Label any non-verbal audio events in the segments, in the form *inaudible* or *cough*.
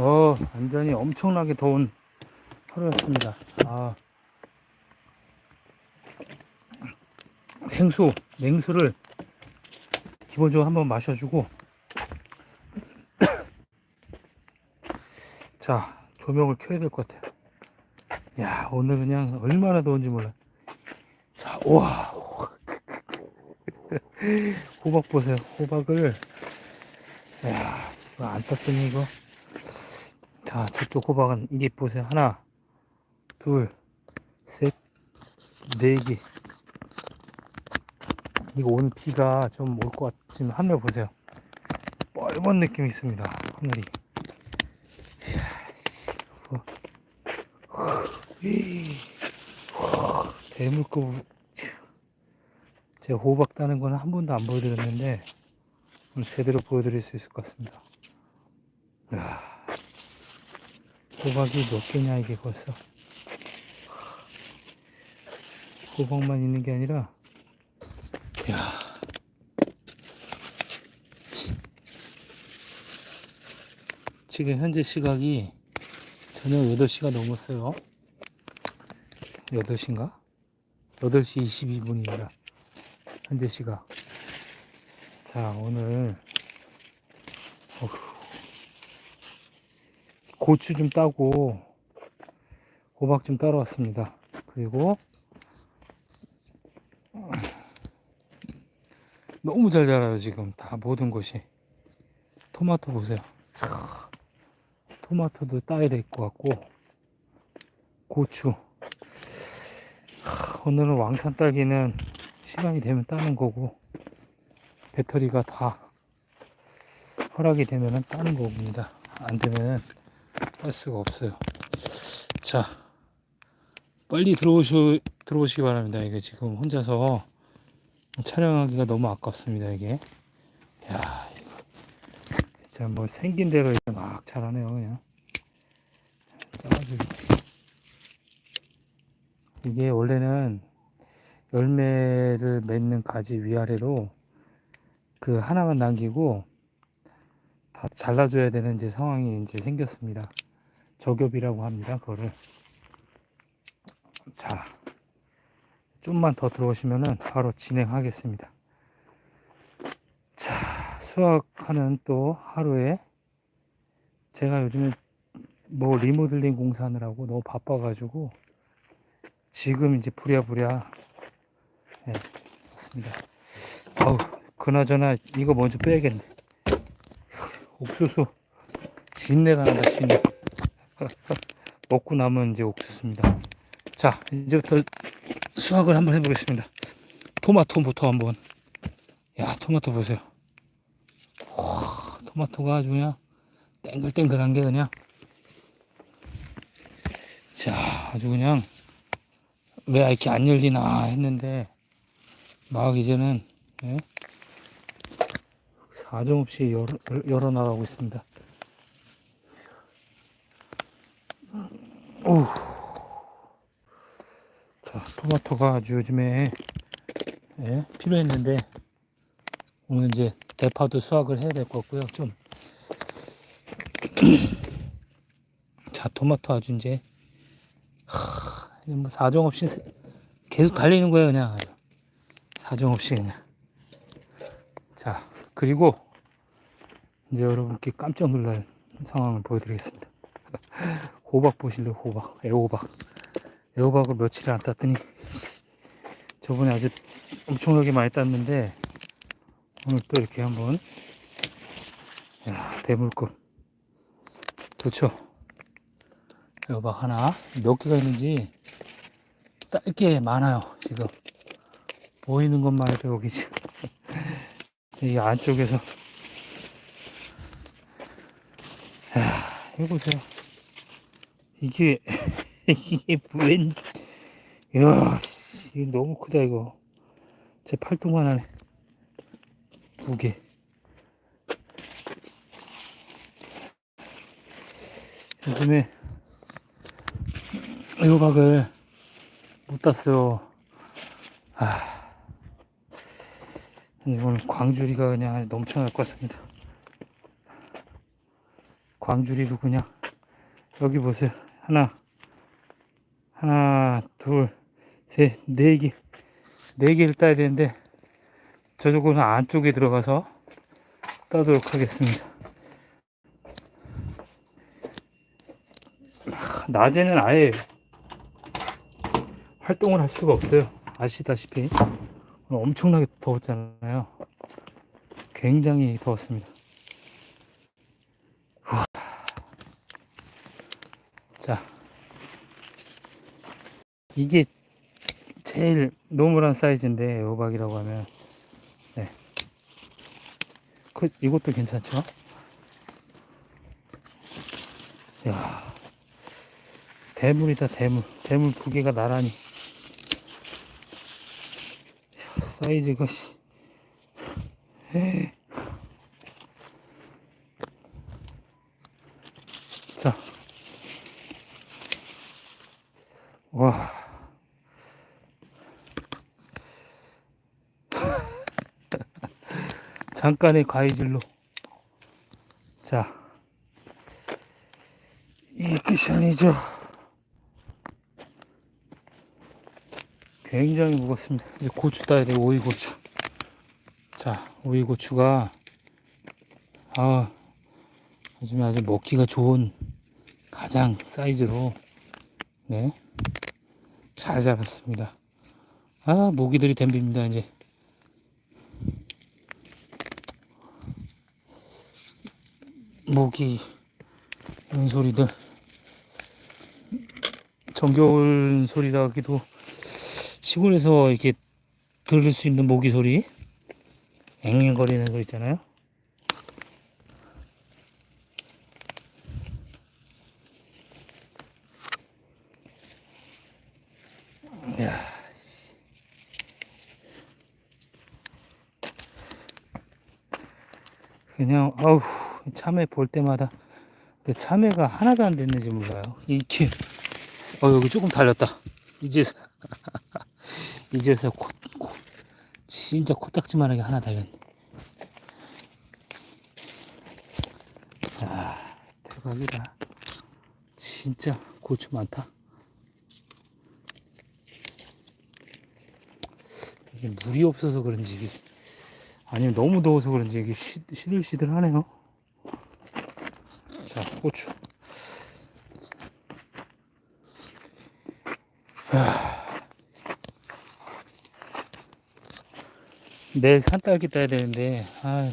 어, 완전히 엄청나게 더운 하루였습니다. 아, 생수, 냉수를 기본적으로 한번 마셔주고, *coughs* 자, 조명을 켜야 될 것 같아요. 야, 오늘 그냥 얼마나 더운지 몰라. 자, 우와. *laughs* 호박 보세요. 호박을, 야, 이거 안 땄더니 이거. 자, 저쪽 호박은 이게 보세요. 하나, 둘, 셋, 네 개. 이거 오늘 비가 좀 올 것 같지만 하늘 보세요. 뻘건 느낌이 있습니다. 하늘이. 이야, 씨, 뭐. 제가 호박 따는 거는 한 번도 안 보여드렸는데 제대로 보여드릴 수 있을 것 같습니다. 이야. 호박이 몇 개냐 이게 벌써. 호박만 있는 게 아니라. 야. 지금 현재 시각이 저녁 8시가 넘었어요. 8시인가? 8시 22분입니다. 현재 시각. 자 오늘 어휴. 고추 좀 따고 호박 좀 따러 왔습니다. 그리고 너무 잘 자라요 지금 다 모든 것이 토마토 보세요. 차, 토마토도 따야 될 것 같고 고추 하, 오늘은 왕산 딸기는 시간이 되면 따는 거고 배터리가 다 허락이 되면 따는 겁니다. 안 되면 할 수가 없어요. 자, 빨리 들어오시, 들어오시기 바랍니다. 이게 지금 혼자서 촬영하기가 너무 아깝습니다. 이게. 야, 이거. 진짜 뭐 생긴 대로 이렇게 막 자라네요. 그냥. 잘라주기. 이게 원래는 열매를 맺는 가지 위아래로 그 하나만 남기고 다 잘라줘야 되는 이제 상황이 이제 생겼습니다. 저겹이라고 합니다. 그거를 자 좀만 더 들어오시면은 바로 진행하겠습니다. 자 수학하는 또 하루에 제가 요즘에 뭐 리모델링 공사하느라고 너무 바빠가지고 지금 이제 부랴부랴 예, 맞습니다. 아우 그나저나 이거 먼저 빼야겠네. 옥수수 진내가 난다 진내. *laughs* 먹고 남은 이제 옥수수입니다. 자, 이제부터 수확을 한번 해보겠습니다. 토마토부터 한번. 야, 토마토 보세요. 와, 토마토가 아주 그냥 땡글땡글한 게 그냥. 자, 아주 그냥 왜 이렇게 안 열리나 했는데 막 이제는 예? 사정없이 열어, 열어 나가고 있습니다. 오. 자, 토마토가 아주 요즘에 예, 필요했는데 오늘 이제 대파도 수확을 해야 될 것 같고요. 좀. *clears throat* 자, 토마토 아주 이제 하, 뭐 사정 없이 계속 달리는 거예요, 그냥. 사정 없이 그냥. 자, 그리고 이제 여러분께 깜짝 놀랄 상황을 보여드리겠습니다. *laughs* 호박 보실래요? 호박. 애호박. 애호박을 며칠 안 땄더니 *laughs* 저번에 아주 엄청나게 많이 땄는데 오늘 또 이렇게 한번 야, 대물급 좋죠? 애호박 하나 몇 개가 있는지 짧게 많아요 지금 보이는 것만 해도 여기 지금 *laughs* 이 안쪽에서 야, 이거 보세요. 이게 *laughs* 이게 웬? 야, 씨, 너무 크다 이거. 제 팔뚝만 하네. 두 개. 요즘에 애호박을 못 땄어요. 아. 오늘 광주리가 그냥 넘쳐날 것 같습니다. 광주리로 그냥 여기 보세요. 하나, 하나, 둘, 셋, 네 개, 네 개를 따야 되는데 저쪽은 안쪽에 들어가서 따도록 하겠습니다. 하, 낮에는 아예 활동을 할 수가 없어요. 아시다시피 엄청나게 더웠잖아요. 굉장히 더웠습니다. 우와. 자, 이게 제일 노멀한 사이즈인데 애호박이라고 하면 네. 그, 이것도 괜찮죠? 야 대물이다 대물 대물 두 개가 나란히 야, 사이즈가 씨. 에이. 와. *laughs* 잠깐의 가위질로. 자. 이게 끝이 아니죠. 굉장히 무겁습니다. 이제 고추 따야 돼요. 오이 고추. 자, 오이 고추가 아, 요즘에 아주 먹기가 좋은 가장 사이즈로 네. 잘 자랐습니다. 아, 모기들이 덤빕니다, 이제. 모기 이런 소리들 정겨울 소리라기도 시골에서 이렇게 들을 수 있는 모기 소리 앵앵거리는 거 있잖아요. 아우 참외 볼 때마다 근데 참외가 하나도 안 됐는지 몰라요. 이렇게 어 여기 조금 달렸다. 이제서 *laughs* 이제서 코, 코, 진짜 코딱지만하게 하나 달렸네. 아 대박이다. 진짜 고추 많다. 이게 물이 없어서 그런지 아니면 너무 더워서 그런지 이게 시, 시들시들하네요. 자 고추. 내일 산딸기 따야 되는데, 아,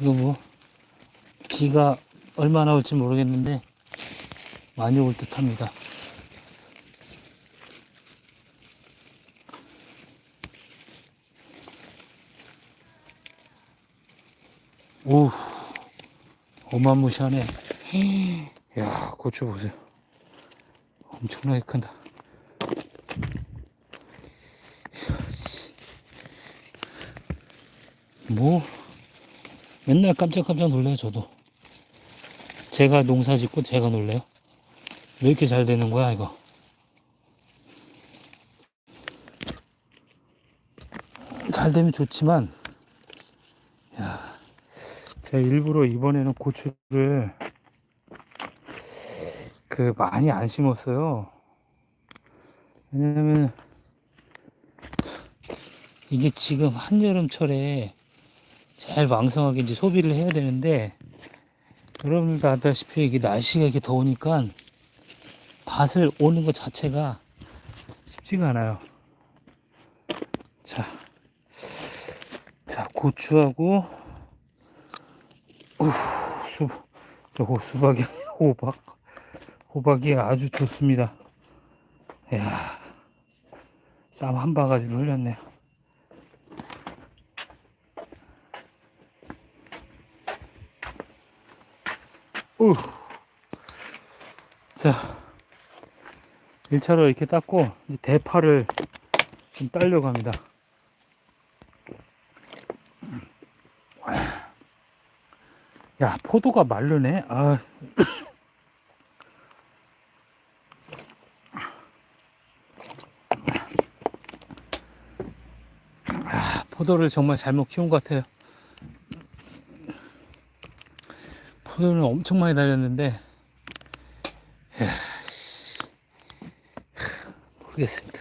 이거 뭐, 비가 얼마나 올지 모르겠는데, 많이 올 듯 합니다. 오, 어마무시하네. 야, 고추 보세요. 엄청나게 큰다. 뭐 맨날 깜짝깜짝 놀래요 저도 제가 농사 짓고 제가 놀래요 왜 이렇게 잘 되는 거야 이거 잘 되면 좋지만 야 제가 일부러 이번에는 고추를 그 많이 안 심었어요 왜냐면 이게 지금 한여름철에 잘 왕성하게 이제 소비를 해야 되는데 여러분도 아다시피 이게 날씨가 이렇게 더우니까 밭을 오는 것 자체가 쉽지가 않아요. 자, 자 고추하고 우, 수, 저거 수박이 호박 호박이 아주 좋습니다. 야, 땀 한 바가지 흘렸네요. 우. 자, 1차로 이렇게 닦고, 이제 대파를 좀 따려고 합니다. 야, 포도가 마르네. 아. 아, 포도를 정말 잘못 키운 것 같아요. 오늘은 엄청 많이 달렸는데 모르겠습니다.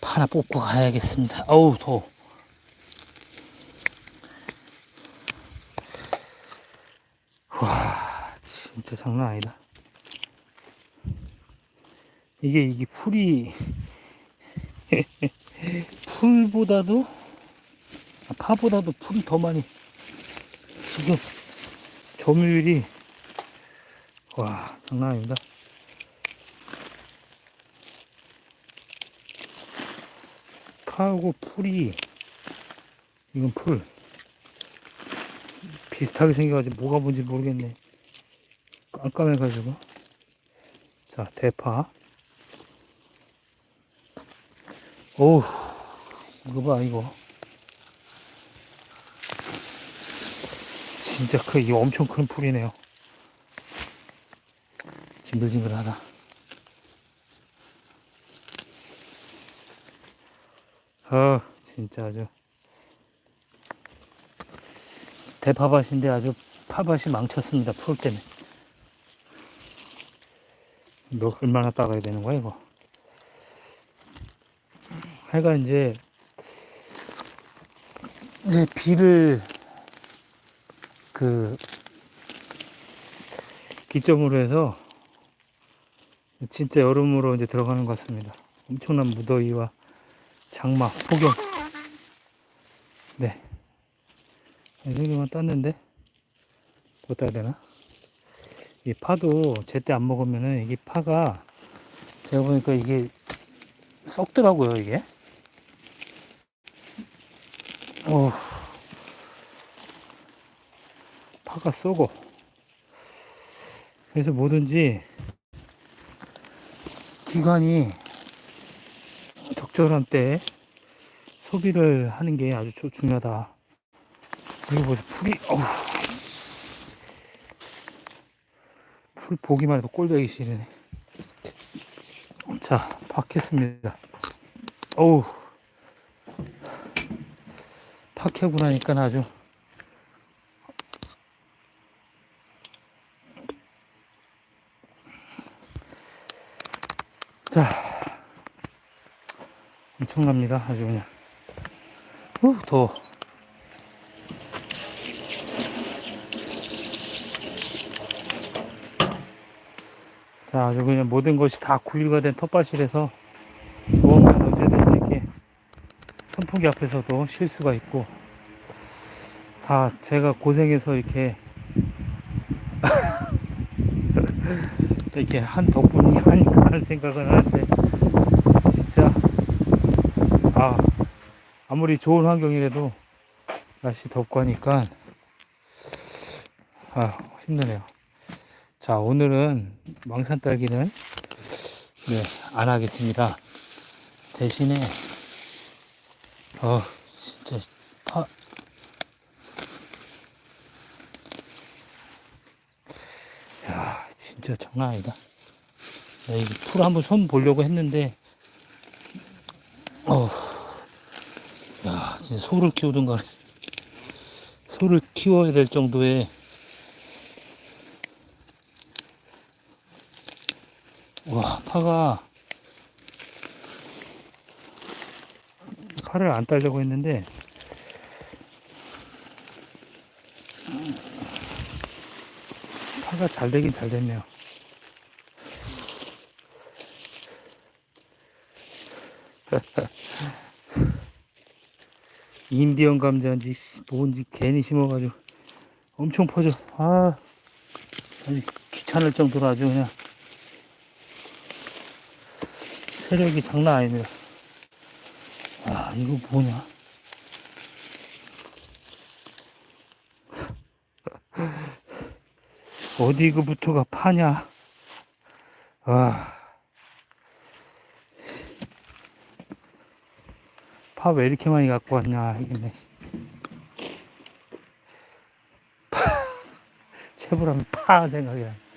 파 하나 뽑고 가야겠습니다. 어우 더워. 와 진짜 장난 아니다. 이게 이게 풀이 *laughs* 풀보다도 아, 파보다도 풀이 더 많이 지금 점유율이 와 장난 아닙니다. 파하고 풀이 이건 풀 비슷하게 생겨가지고 뭐가 뭔지 모르겠네. 깜깜해가지고. 자 대파. 오우 이거 봐 이거. 진짜 크 이거 엄청 큰 풀이네요. 징글징글하다. 아 진짜 아주. 대파밭인데 아주 파밭이 망쳤습니다 풀 때문에 몇 얼마나 따가야 되는 거야 이거 하여간 이제 이제 비를 그 기점으로 해서 진짜 여름으로 이제 들어가는 것 같습니다. 엄청난 무더위와 장마, 폭염. 네. 이 정도만 땄는데 더 따야 되나? 이 파도 제때 안 먹으면은 이게 파가 제가 보니까 이게 썩더라고요 이게. 어, 파가 썩어. 그래서 뭐든지 기간이 적절한 때 소비를 하는 게 아주 조- 중요하다. 보세요. 풀이, 어우. 풀 보기만 해도 꼴보기 싫으네. 자, 박했습니다. 어우. 파캐고 나니까 아주 자 엄청납니다 아주 그냥 후 더워 자 아주 그냥 모든 것이 다 구유가 된 텃밭이라서 더우면 언제든지 이렇게 선풍기 앞에서도 쉴 수가 있고 다 제가 고생해서 이렇게 *laughs* 이렇게 한 덕분이 아닌가 하는 생각을 하는데 진짜 아 아무리 좋은 환경이라도 날씨 덥고 하니까 아 힘드네요. 자 오늘은 망산 딸기는 네 안 하겠습니다. 대신에 어 진짜 파 야, 진짜 장난 아니다. 야, 이풀 한번 손 보려고 했는데, 어, 야, 진짜 소를 키우든가, 소를 키워야 될 정도의, 와, 파가, 파를 안 따려고 했는데, 파가 잘 되긴 잘 됐네요. *laughs* 인디언 감자인지 씨, 뭔지 괜히 심어가지고 엄청 퍼져. 아, 귀찮을 정도로 아주 그냥 세력이 장난 아닙니다. 아, 이거 뭐냐? *laughs* 어디 그부터가 파냐? 와. 파왜 이렇게 많이 갖고 왔냐, 이겠네. 채불하면 *laughs* 파 생각이 나.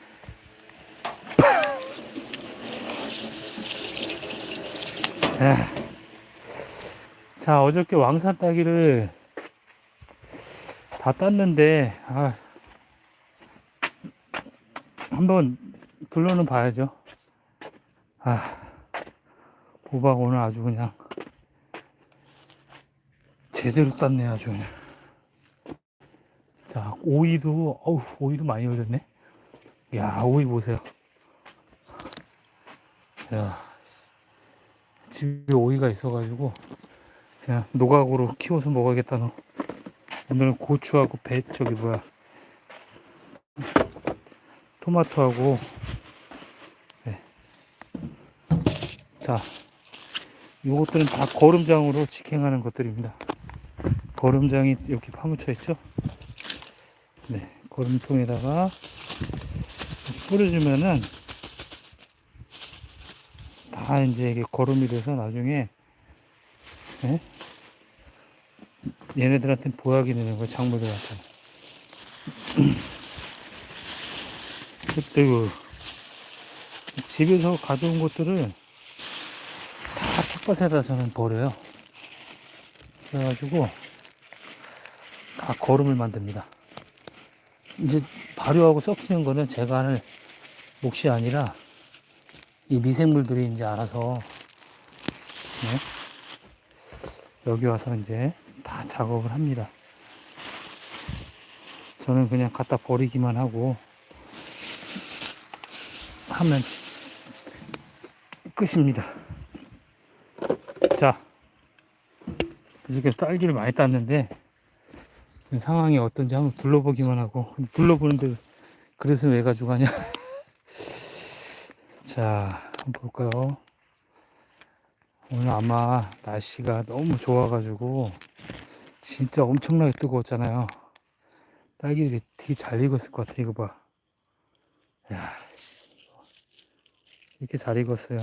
자, 어저께 왕산 따기를 다 땄는데 아 한번 둘러는 봐야죠. 아 호박 오늘 아주 그냥 제대로 땄네 아주 그냥. 자 오이도 어우 오이도 많이 열렸네. 야 오이 보세요. 야 집에 오이가 있어가지고 그냥 노각으로 키워서 먹어야겠다 너. 오늘은 고추하고 배 저기 뭐야 토마토하고 네. 자 요것들은 다 거름장으로 직행하는 것들입니다 거름장이 이렇게 파묻혀 있죠 네 거름통에다가 뿌려주면은 다 이제 이게 거름이 돼서 나중에 네? 얘네들한테는 보약이 되는 거야 작물들한테. 그리고 집에서 가져온 것들을 다 텃밭에다 저는 버려요. 그래가지고 다 거름을 만듭니다. 이제 발효하고 썩히는 거는 제가 하는 몫이 아니라 이 미생물들이 이제 알아서 네? 여기 와서 이제 다 작업을 합니다. 저는 그냥 갖다 버리기만 하고 하면 끝입니다. 자, 계속해서 딸기를 많이 땄는데 지금 상황이 어떤지 한번 둘러보기만 하고 둘러보는데 그래서 왜 가져가냐? *laughs* 자, 한번 볼까요? 오늘 아마 날씨가 너무 좋아가지고 진짜 엄청나게 뜨거웠잖아요. 딸기들이 되게 잘 익었을 것 같아. 이거 봐. 야, 씨. 이렇게 잘 익었어요.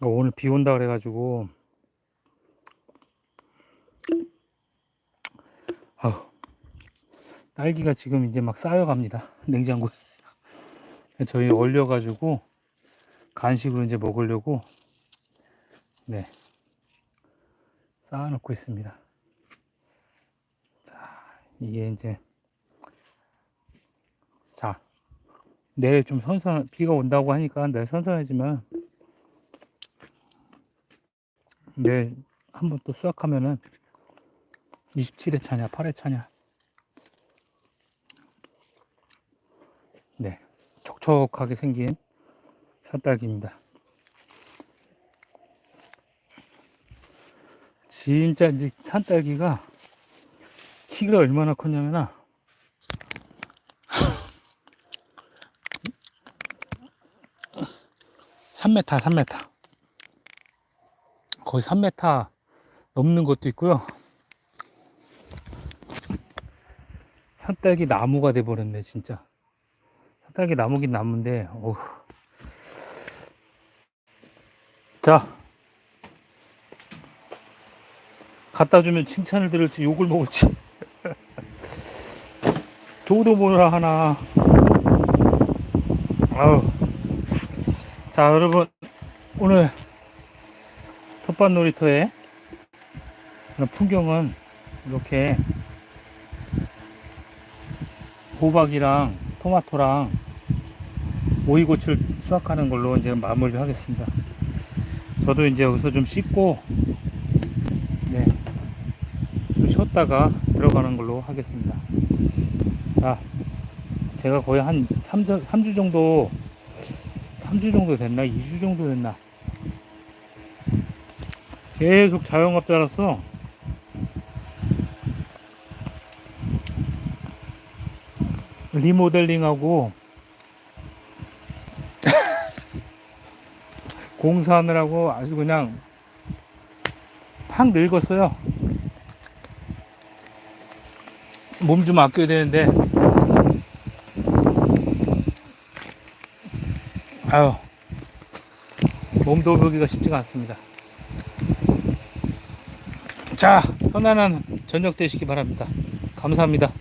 어, 오늘 비 온다 그래가지고 아우, 딸기가 지금 이제 막 쌓여갑니다. *laughs* 냉장고에. 저희 얼려가지고 간식으로 이제 먹으려고 네 쌓아놓고 있습니다. 자 이게 이제 자 내일 좀 선선 비가 온다고 하니까 내일 선선해지면 내일 한번 또 수확하면은 27회 차냐 8회 차냐 네 촉촉하게 생긴 산딸기입니다. 진짜 이제 산딸기가 키가 얼마나 컸냐면 3m, 3m. 거의 3m 넘는 것도 있고요. 산딸기 나무가 돼버렸네, 진짜. 산딸기 나무긴 나무인데, 어우. 자. 갖다 주면 칭찬을 들을지 욕을 먹을지. *laughs* 도도 뭐라 하나. 아우. 자, 여러분. 오늘 텃밭 놀이터의 풍경은 이렇게 호박이랑 토마토랑 오이고추를 수확하는 걸로 이제 마무리를 하겠습니다. 저도 이제 여기서 좀 씻고 네, 좀 쉬었다가 들어가는 걸로 하겠습니다. 자, 제가 거의 한 3주, 3주 정도 3주 정도 됐나? 2주 정도 됐나? 계속 자영업자라서 리모델링하고 공사하느라고 아주 그냥 팍 늙었어요. 몸 좀 아껴야 되는데 아유 몸 돌보기가 쉽지가 않습니다. 자 편안한 저녁 되시기 바랍니다. 감사합니다.